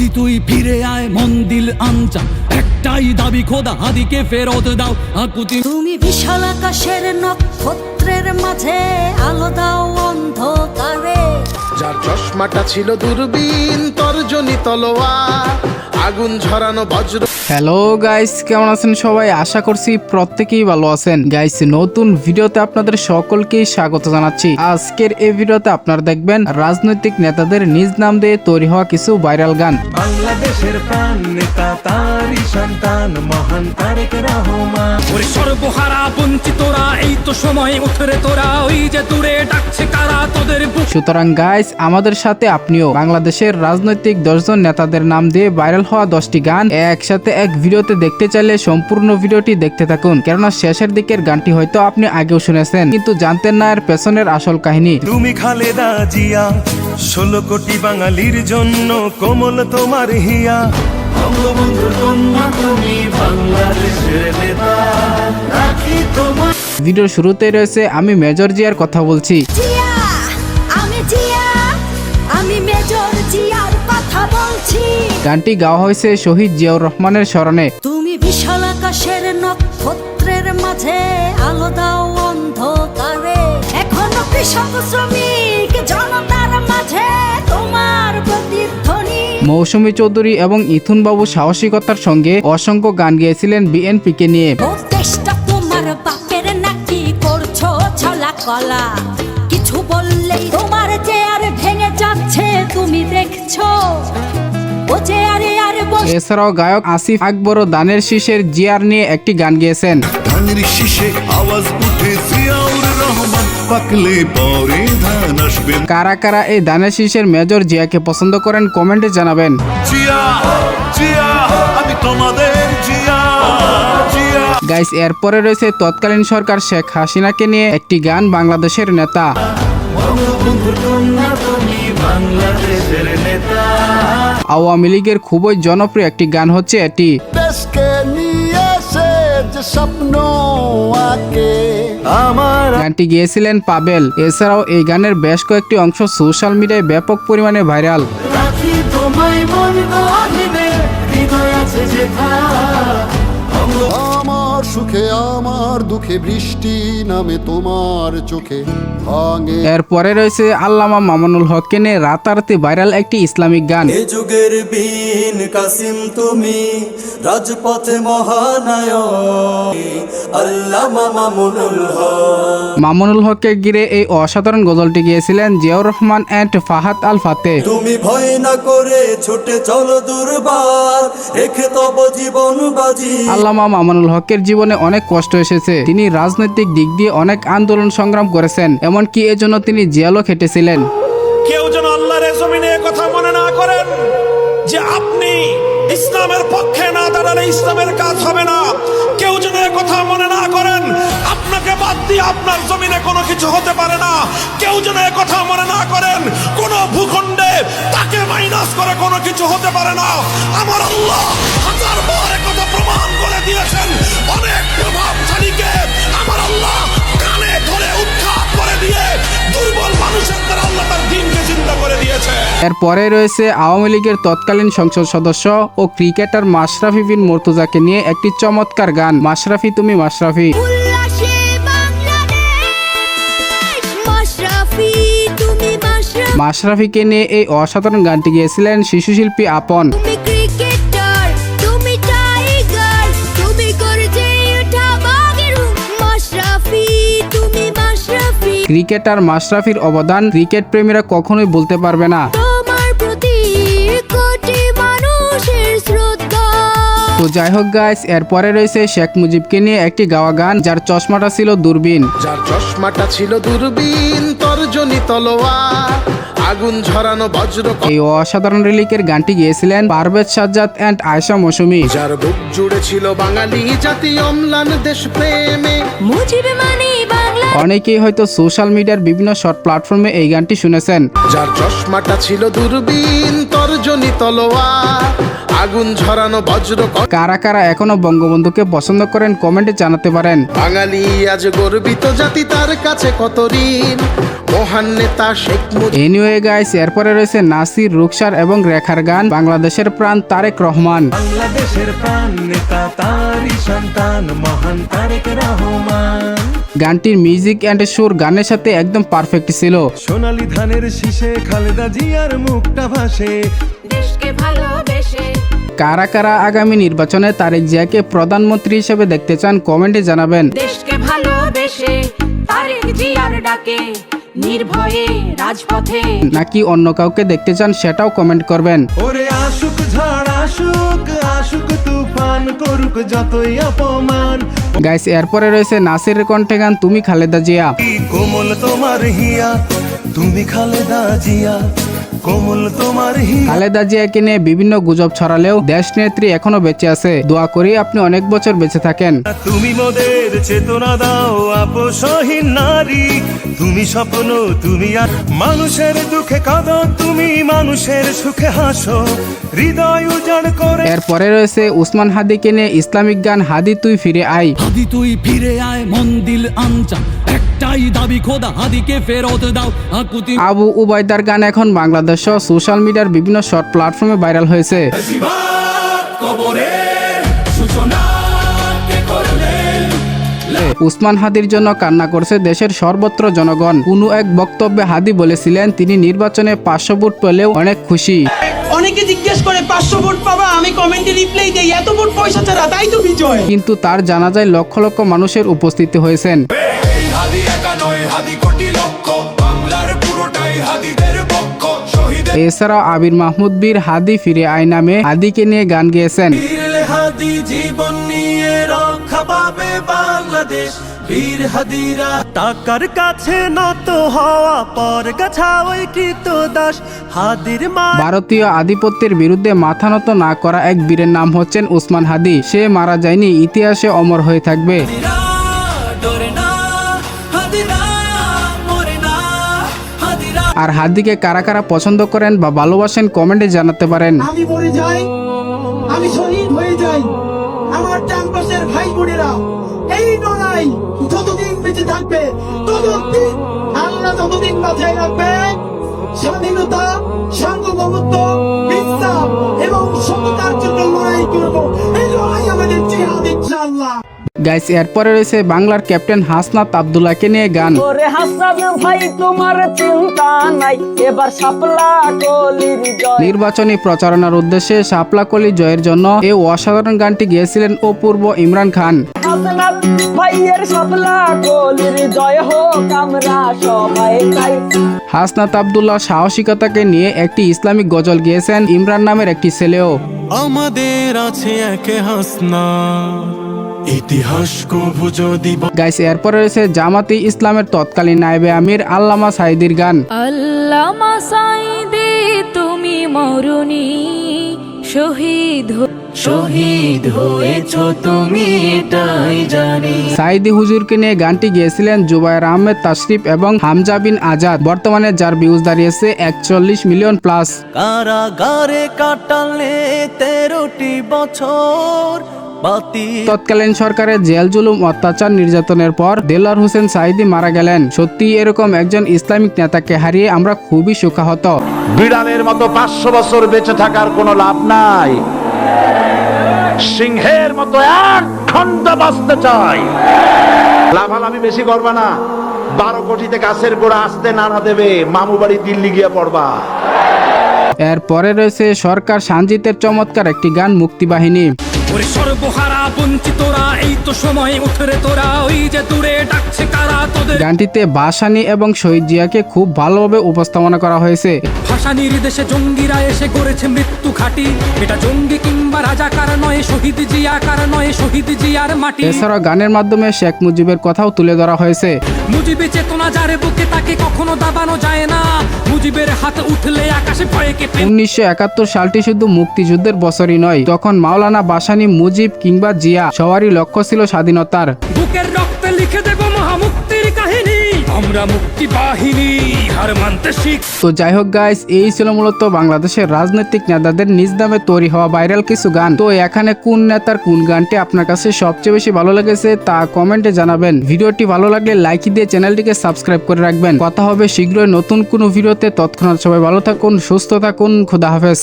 হাদি তুই ফিরে আয় মন দিল আনচা একটাই দাবি খোদা হাদিকে ফেরত দাও আকুতি। তুমি বিশাল আকাশের নক্ষত্রের মাঝে আলো দাও অন্ধকারে। যার চশমাটা ছিল দূরবীন তর্জনী তলোয়া আগুন ঝরানো বজ্র হ্যালো গাইস কেমন আছেন সবাই? আশা করছি প্রত্যেকেই ভালো আছেন। গাইস নতুন ভিডিওতে আপনাদের সকলকেই স্বাগত জানাচ্ছি। আজকের এই ভিডিওতে আপনারা দেখবেন রাজনৈতিক নেতাদের নিজ নাম দিয়ে তৈরি হওয়া কিছু ভাইরাল গান। বাংলাদেশের প্রাণ নেতা তারই সন্তান মহান তারেক রহমান। ওরে সর্বহারা বঞ্চিতরা এই তো সময় উঠরে তোরা। ওই যে দূরে ডাকছে কারা তোদের সুতরাং গাইস আমাদের সাথে আপনিও বাংলাদেশের রাজনৈতিক দশজন নেতাদের নাম দিয়ে ভাইরাল হওয়া দশটি গান একসাথে এক ভিডিওতে দেখতে চাইলে সম্পূর্ণ ভিডিওটি দেখতে থাকুন কেননা শেষের দিকের গানটি হয়তো আপনি আগেও শুনেছেন কিন্তু জানতেন না এর পেছনের আসল কাহিনী। তুমি খালেদা জিয়া ষোলো কোটি বাঙালির জন্য কোমল তোমার হিয়া। তুমি বাংলাদেশের নেতা। রাখি তোমার ভিডিওর শুরুতেই রয়েছে আমি মেজর জিয়ার কথা বলছি। গানটি গাওয়া হয়েছে শহীদ জিয়াউর রহমানের স্মরণে। তুমি বিশাল আকাশের নক্ষত্রের মাঝে আলো দাও অন্ধকারে। এখনও কৃষক শ্রমিক জনতার মাঝে তোমার প্রতিধ্বনি। মৌসুমী চৌধুরী এবং ইথুন বাবু সাহসিকতার সঙ্গে অসংখ্য গান গেয়েছিলেন বিএনপিকে নিয়ে। দেশটা তোমার বাপের নাকি করছ ছলা কলা কিছু বললেই তোমার চেয়ার ভেঙে যাচ্ছে তুমি দেখছ এছাড়াও গায়ক আসিফ আকবর ও দানের শীষের জিয়ার নিয়ে একটি গান গেয়েছেন। ধানের শীষে আওয়াজ উঠে জিয়াউর রহমান পাকলে পরে ধান আসবে। কারা কারা এই দানের শীষের মেজর জিয়াকে পছন্দ করেন কমেন্টে জানাবেন। জিয়া জিয়া আমি তোমাদের জিয়া জিয়া। গাইস এরপরে রয়েছে তৎকালীন সরকার শেখ হাসিনাকে নিয়ে একটি গান বাংলাদেশের নেতা। বঙ্গবন্ধুর কন্যা তুমি বাংলাদেশের নেতা আওয়ামী লীগের খুবই জনপ্রিয় একটি গান হচ্ছে এটি। গানটি গিয়েছিলেন পাবেল। এছাড়াও এই গানের বেশ কয়েকটি অংশ সোশ্যাল মিডিয়ায় ব্যাপক পরিমাণে ভাইরাল। তোমায় মন হৃদয় আছে আমার সুখে আমার দুঃখে বৃষ্টি নামে তোমার চোখে ভাঙে। এরপরে রয়েছে আল্লামা মামুনুল হককে নিয়ে রাতারাতি ভাইরাল একটি ইসলামিক গান। এ যুগের বীন কাসিম তুমি রাজপথে মহানায়ক আল্লাহ মামুনুল হক। মামুনুল হককে ঘিরে এই অসাধারণ গজলটি গিয়েছিলেন জিয়াউর রহমান অ্যান্ড ফাহাদ আল ফাতে। তুমি ভয় না করে ছুটে চলো দুর্বার রেখে তব জীবন বাজি। আল্লামা মামুনুল হকের জীবনে অনেক কষ্ট এসেছে। তিনি রাজনৈতিক দিক দিয়ে অনেক আন্দোলন সংগ্রাম করেছেন, এমনকি এজন্য তিনি জেলও খেটেছিলেন। কেউ যেন আল্লাহর জমিনে কথা মনে না করেন যে আপনি ইসলামের পক্ষে না দাঁড়ালে ইসলামের কাজ হবে না। কেউ যেন কথা মনে না করেন, আপনাকে বাদ দিয়ে আপনার জমিনে কোনো কিছু হতে পারে না। কেউ যেন কথা মনে না করেন, কোন ভূখণ্ডে তাকে মাইনাস করে কোনো কিছু হতে পারে না। আমার আল্লাহ দিয়েছে এরপরে রয়েছে আওয়ামী লীগের তৎকালীন সংসদ সদস্য ও ক্রিকেটার মাশরাফি বিন মর্তুজাকে নিয়ে একটি চমৎকার গান। মাশরাফি তুমি মাশরাফি। মাশরাফি তুমি মাশরাফি। মাশরাফিকে নিয়ে এই অসাধারণ গানটি গিয়েছিলেন শিশুশিল্পী আপন। ক্রিকেটার মাশরাফির অবদান ক্রিকেট প্রেমীরা কখনোই বলতে পারবে না। তো যাই হোক গাইস এরপরে রয়েছে শেখ মুজিবকে নিয়ে একটি গাওয়া গান যার চশমাটা ছিল দূরবীন। যার চশমাটা ছিল দূরবীন তর্জনী তলোয়ার আগুন ঝরানো বজ্র এই অসাধারণ রিলিকের গানটি গিয়েছিলেন পারভেজ সাজ্জাদ অ্যান্ড আয়শা মৌসুমী। যার বুক জুড়ে ছিল বাঙালি জাতি অম্লান দেশ প্রেমে মুজিব মানে অনেকেই হয়তো সোশ্যাল মিডিয়ার বিভিন্ন শর্ট প্ল্যাটফর্মে এই গানটি শুনেছেন। যার চশমাটা ছিল দূরবীন, তর্জনী তলোয়ার। আগুন ঝরানো বজ্র কারা কারা এখনও বঙ্গবন্ধুকে পছন্দ করেন কমেন্টে জানাতে পারেন। বাঙালি আজ গর্বিত জাতি তার কাছে কত ঋণ? মহান নেতা শেখ এনিওয়ে গাইস এরপরে রয়েছে নাসির রুকসার এবং রেখার গান। বাংলাদেশের প্রাণ তারেক রহমান। বাংলাদেশের প্রাণ নেতা তারি সন্তান মহান তারেক রহমান। গানটির মিউজিক অ্যান্ড সুর গানের সাথে একদম পারফেক্ট ছিল। সোনালী ধানের শীষে খালেদা জিয়ার মুখটা ভাসে। দেশকে ভালোবেসে কারা কারা আগামী নির্বাচনে তারেক জিয়াকে প্রধানমন্ত্রী হিসেবে দেখতে চান কমেন্টে জানাবেন। দেশকে ভালোবেসে তারেক জিয়ার ডাকে নির্ভয়ে রাজপথে। নাকি অন্য কাউকে দেখতে চান সেটাও কমেন্ট করবেন। ওরে আশুক ঝড় আশুক আশুক তুফান করুক যতই অপমান। গাইস এরপরে রয়েছে নাসিরের কণ্ঠে গান তুমি খালেদা জিয়া। কোমল তোমার হিয়া তুমি খালেদা জিয়া। খালেদা জিয়াকে নিয়ে বিভিন্ন গুজব ছড়ালেও দেশ নেত্রী এখনও বেঁচে আছে। দোয়া করি আপনি অনেক বছর বেঁচে থাকেন। তুমি মোদের চেতনা দাও আপসহীন নারী। তুমি স্বপ্ন তুমি আর মানুষের দুঃখে কাঁদো তুমি মানুষের সুখে হাসো। হৃদয় উজাড় করে এরপরে রয়েছে উসমান হাদিকে কেনে ইসলামিক গান হাদি তুই ফিরে আয়। হাদি তুই ফিরে আয় মন দিল আনচা। একটাই দাবি খোদা হাদিকে ফেরত দাও। আকুতি আবু উবায়দার গান এখন বাংলাদেশ সোশ্যাল মিডিয়ার বিভিন্ন শর্ট প্ল্যাটফর্মে ভাইরাল হয়েছে। কবরে। উসমান হাদির জন্য কান্না করছে দেশের সর্বত্র জনগণ। কোনো এক বক্তব্যে হাদি বলেছিলেন তিনি নির্বাচনে পাঁচশো ভোট পেলেও অনেক খুশি। অনেকে জিজ্ঞেস করে পাঁচশো ভোট পাবা? আমি কমেন্টে রিপ্লাই দেই এত ভোট পয়সা ছাড়া তাই তো বিজয়। কিন্তু তার জানাজায় লক্ষ লক্ষ মানুষের উপস্থিতি হয়েছেন। হাদি একা নয় হাদি কোটি লক্ষ। বাংলার পুরোটাই হাদিদের পক্ষ শহীদ এছাড়াও আবির মাহমুদ বীর হাদি ফিরে আয় নামে হাদিকে নিয়ে গান গেয়েছেন। হাদি জীবন নিয়ে রক্ষা পাবে বাংলাদেশ। বীর হাদিরা টাকার কাছে নত হওয়া পর গাছা ওই কৃত দাস। হাদির মা ভারতীয় আধিপত্যের বিরুদ্ধে মাথা নত না করা এক বীরের নাম হচ্ছেন উসমান হাদি। সে মারা যায়নি ইতিহাসে অমর হয়ে থাকবে। আর হার্দিকে কারা কারা পছন্দ করেন বা ভালোবাসেন কমেন্টে জানাতে পারেন। আমি মরে যাই, আমি শহীদ হয়ে যাই। আমার চারপাশের ভাই বোনেরা, এই লড়াই যতদিন বেঁচে থাকবে, ততদিন, আল্লাহ যতদিন বাঁচায় রাখবে, স্বাধীনতা, সার্বভৌমত্ব গাইস এরপরে রয়েছে বাংলার ক্যাপ্টেন হাসনাত আবদুল্লাহকে নিয়ে গান। ওরে হাসান ভাই তোমার চিন্তা নাই। এবার সাপলা কলির জয়। নির্বাচনী প্রচারণার উদ্দেশ্যে শাপলাকলি জয়ের জন্য এই অসাধারণ গানটি গেয়েছিলেন অপূর্ব ইমরান খান। হাসনাত ভাইয়ের কলির জয় হোক আমরা সবাই চাই। হাসনাত আবদুল্লাহ সাহসিকতাকে নিয়ে একটি ইসলামিক গজল গেয়েছেন ইমরান নামের একটি ছেলেও। আমাদের আছে একে হাসনা ইতিহাস কভু যদি গাইস এরপরে রয়েছে জামাতি ইসলামের তৎকালীন নায়েবে আমির আল্লামা সাইদির গান। আল্লামা সাইদে তুমি মরুনি শহীদ শহীদ হয়েছ তুমি এটাই জানি। সাইদি হুজুরকে নিয়ে গানটি গেয়েছিলেন জুবায়ের আহমেদ তাশরিফ এবং হামজা বিন আজাদ। বর্তমানে যার ভিউজ দাঁড়িয়েছে একচল্লিশ মিলিয়ন প্লাস কারাগারে কাটালে তেরোটি বছর তৎকালীন সরকারের জেল জুলুম অত্যাচার নির্যাতনের পর দেলার হোসেন সাইদি মারা গেলেন। সত্যি এরকম একজন ইসলামিক নেতাকে হারিয়ে আমরা খুবই সুখাহত বিড়ালের মতো পাঁচশো বছর বেঁচে থাকার কোনো লাভ নাই। সিংহের মতো এক ঘণ্টা বাঁচতে চাই। লাভাল আমি বেশি করবা না। বারো কোটিতে গাছের গোড়া আসতে নানা দেবে। মামু বাড়ি দিল্লি গিয়ে পড়বা। এরপরে রয়েছে সরকার সানজিতের চমৎকার একটি গান মুক্তিবাহিনী। ওরে সর্বহারা বঞ্চিতরা এই তো সময় উঠরে তোরা। ওই যে দূরে ডাকছে কারা তোদের? গানটিতে বাসানি এবং শহীদ জিয়াকে খুব ভালোভাবে উপস্থাপনা করা হয়েছে। ভাষা নির্দেশে জঙ্গিরা এসে করেছে মৃত্যু ঘাটি। এটা জঙ্গি কিংবা রাজা রাজাকার নয় শহীদ জিয়াকার নয় শহীদ জিয়ার মাটি। এছাড়াও গানের মাধ্যমে শেখ মুজিবের কথাও তুলে ধরা হয়েছে। মুজিবে চেতনা যার বুকে তাকে কখনো দাবানো যায় না। মুজিবের হাত উঠলে আকাশে ভয়ে কেঁপে। উনিশশো একাত্তর সালটি শুধু মুক্তিযুদ্ধের বছরই নয় তখন মাওলানা বাসানি মুজিব কিংবা জিয়া সবারই লক্ষ্য ছিল স্বাধীনতার। বুকের রক্তে লিখে দেব মহামুক্তির কাহিনী। আমরা মুক্তি বাহিনী, হার মানতে শিখ। তো যাই হোক গাইস এই ছিল মূলত বাংলাদেশের রাজনৈতিক নেতাদের নিজ নামে তৈরি হওয়া ভাইরাল কিছু গান। তো এখানে কোন নেতার কোন গানটি আপনার কাছে সবচেয়ে বেশি ভালো লেগেছে তা কমেন্টে জানাবেন। ভিডিওটি ভালো লাগলে লাইক দিয়ে চ্যানেলটিকে সাবস্ক্রাইব করে রাখবেন। কথা হবে শীঘ্রই নতুন কোনো ভিডিওতে তৎক্ষণাৎ সবাই ভালো থাকুন, সুস্থ থাকুন, খুদা হাফেজ।